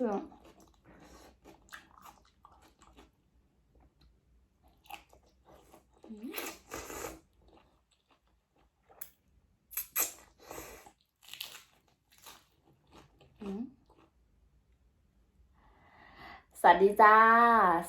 พี่องอืมอืมสวัสดีจ้า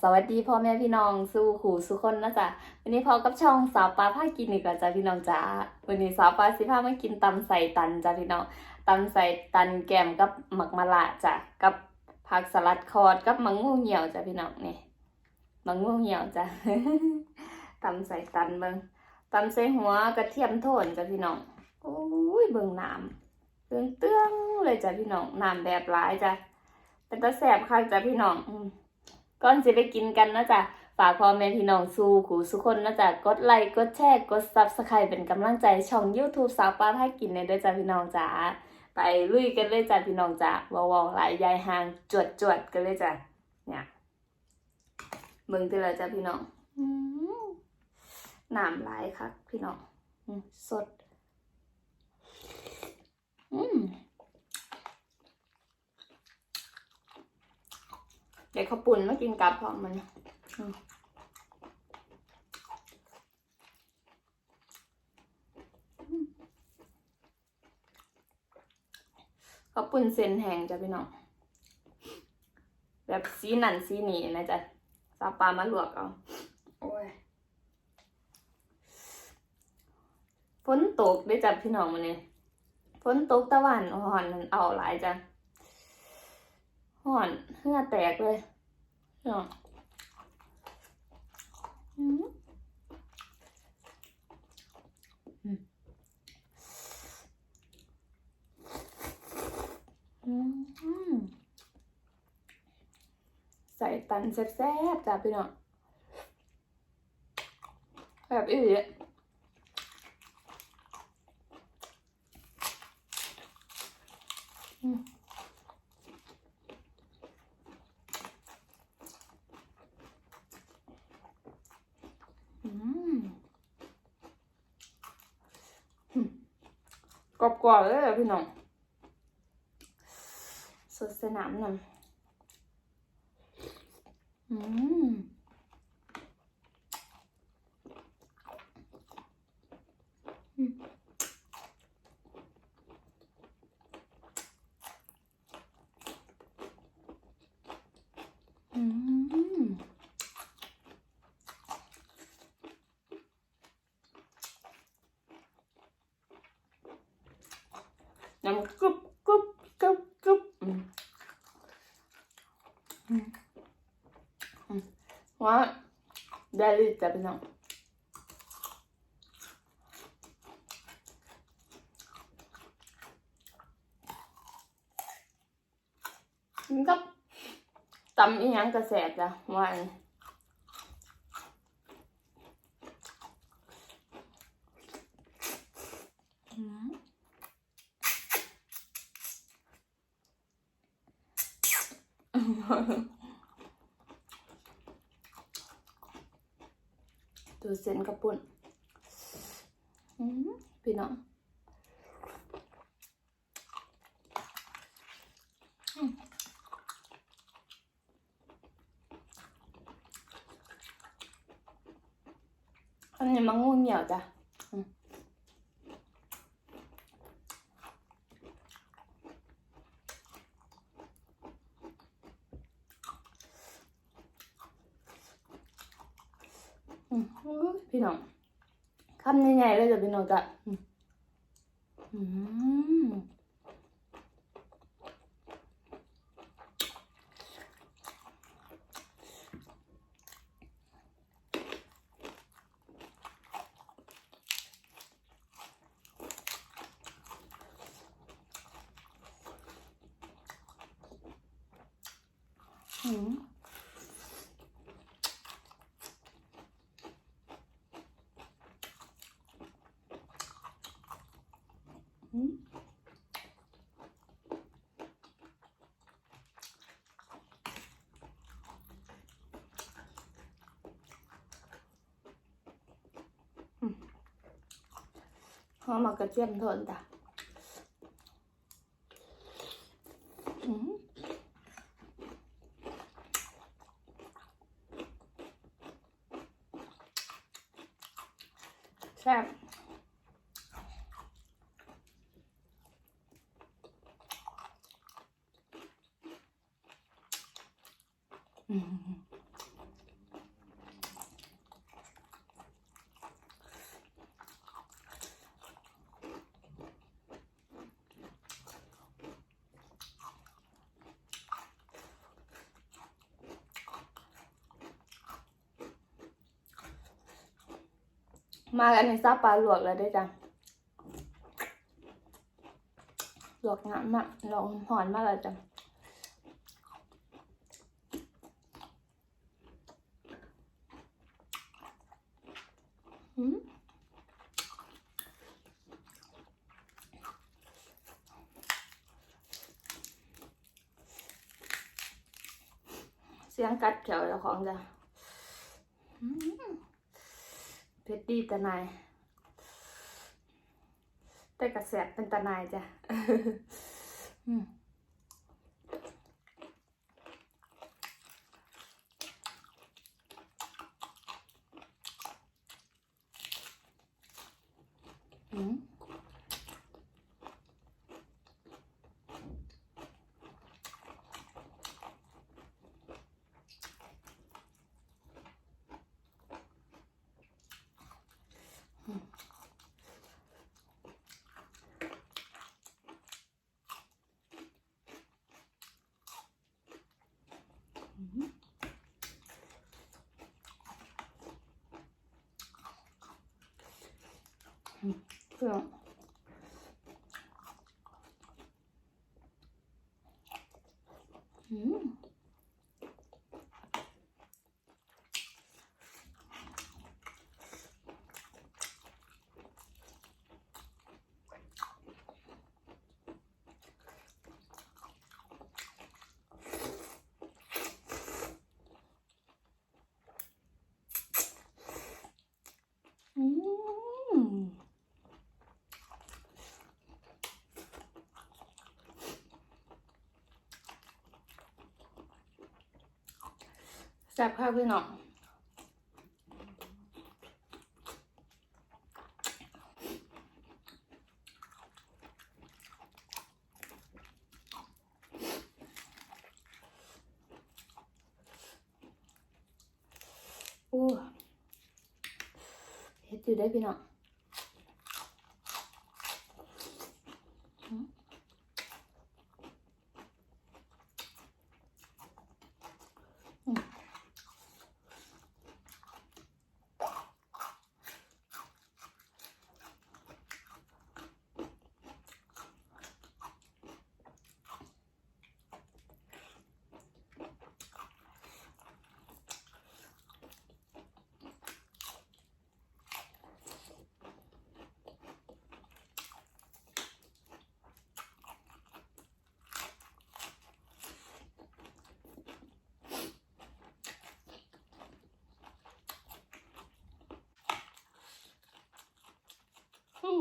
สวัสดีพ่อแม่พี่น้องสู้ขู่สุคนนะจ๊ะวันนี้พอกับช่องสาวปลาผ้ากินอีกแล้วจ้ะพี่น้องจ้าวันนี้สาวปลาสิพามากินตำใส่ตันจ้ะพี่น้องตำใส่ตันแกมกับหมักมะละจ้ะกับ ผักสลัดคอดกับมังงูเหี่ยวจ้ะพี่น้องนี่มังงูเหี่ยวจ้ะตำใส่ตันเบิงตำใส่หัวกระเทียมโทนจ้ะพี่น้องโอ้ยเบิ่งน้ำเตื้องเตื้องๆเลยจ้ะพี่น้องน้ำแบบหลายจ้ะเป็นตาแสบค่ะจ้ะพี่น้องก่อนสิไปกินกันนะจ๊ะฝากพ่อแม่พี่น้องสู่ขูสุคนนะจ๊ะกดไลค์กดแชร์กดซับสไครต์เป็นกำลังใจช่อง YouTube สาวป้าให้กินในด้วยจ้ะพี่น้องจ๋า ไปลุยกันเลยจ้ะพี่น้องจ๋าวาวๆหลายยายหางจวดจวดกันเลยจ้ะเนี่ยเบิ่งที่ละจ้ะพี่น้องอืมน้ำหลายค่ะพี่น้องอสด อืมเดี๋ยวข้าวปุ่นมากินกับพร้อมมัน ขาวปุ่นเส้นแห้งจ้ะพี่น้อง แบบสีนั่นสีนี่นะจ๊ะซาปลามาลวกเอา โอ้ยฝนตกได้จ้ะพี่น้องมันนี่ฝนตกตะวันห่อนมันเอาหลายจ้ะห่อนเหื่อแตกเลยพี่น้องอืม อืม ใส่ตันแซ่บๆจ้าพี่น้องแบบอีหลีอืมอืมอืมกรอบๆเลยพี่น้อง สดสนามหน่อยอืมอืมอืมน้ำกรุบกรุบกรุบกรุบอืม ว่าได้ลิจ้ะพี่น้องมันก็ตำอีหยังกระแสจ้ะว่าอัน นี้อืมดูเส้นกระปุ่นอืมพี่น้องอืมอันนี้มันงูเหนียวจ้ะอืมอืมอุ๊ย พี่น้องคำใหญ่ๆเลยจ้ะพี่น้องจ้ะอืมอืม หอมกระเทียมทนจ้ะแซ่บ มากันในซาปลาลวกแล้วด้วยจ้ะลวกงามมากลองหอนมากเลยจ้ะอืมเสียงกัดแถวเจ้าของจ้ะ เพชรดีตะนายแต่กระแสบเป็นตะนายจ้ะ อืมอืม เครื่องอืมอืม แซ่บค่ะพี่น้องอู้เห็ดอยู่ได้พี่น้องอืมอืม อู้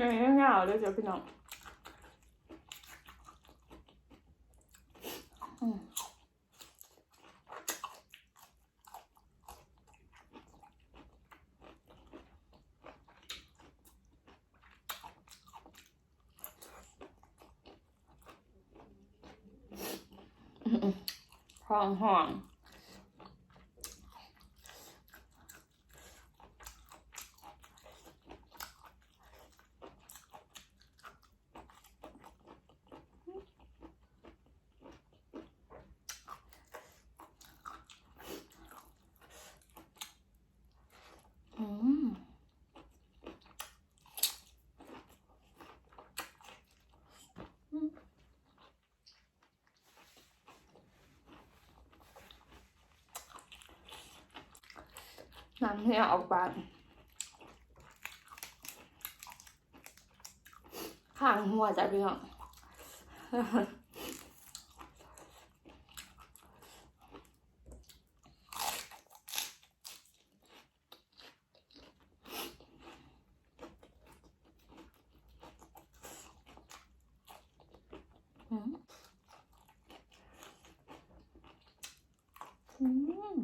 ยังไม่เหงาเลยจ้ะพี่น้องอืมอืมห่อง เนี่ยออกปากข้างหัวจ้ะพี่น้อง อืมอืม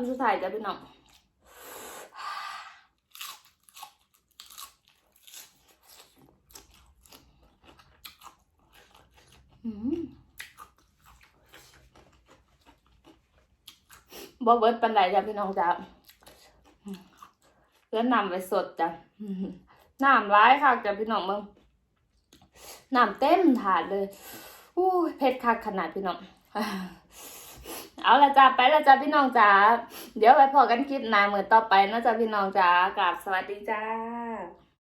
ำสุดท้ายจ้ะพี่น้องบ่เบิดปันไดจ้ะพี่น้องจ้ะอืมแล้วนำไปสดจ้ะน้ำร้ายค่ะจ้ะพี่น้องมึงน้ำเต็มถาดเลยอู้เผ็ดคักขนาดพี่น้อง เอาละจ้าไปละจ้าพี่น้องจ้าเดี๋ยวไปพอกันคลิปหน้าเหมือนต่อไปนะจ้าพี่น้องจ้ากราบสวัสดีจ้า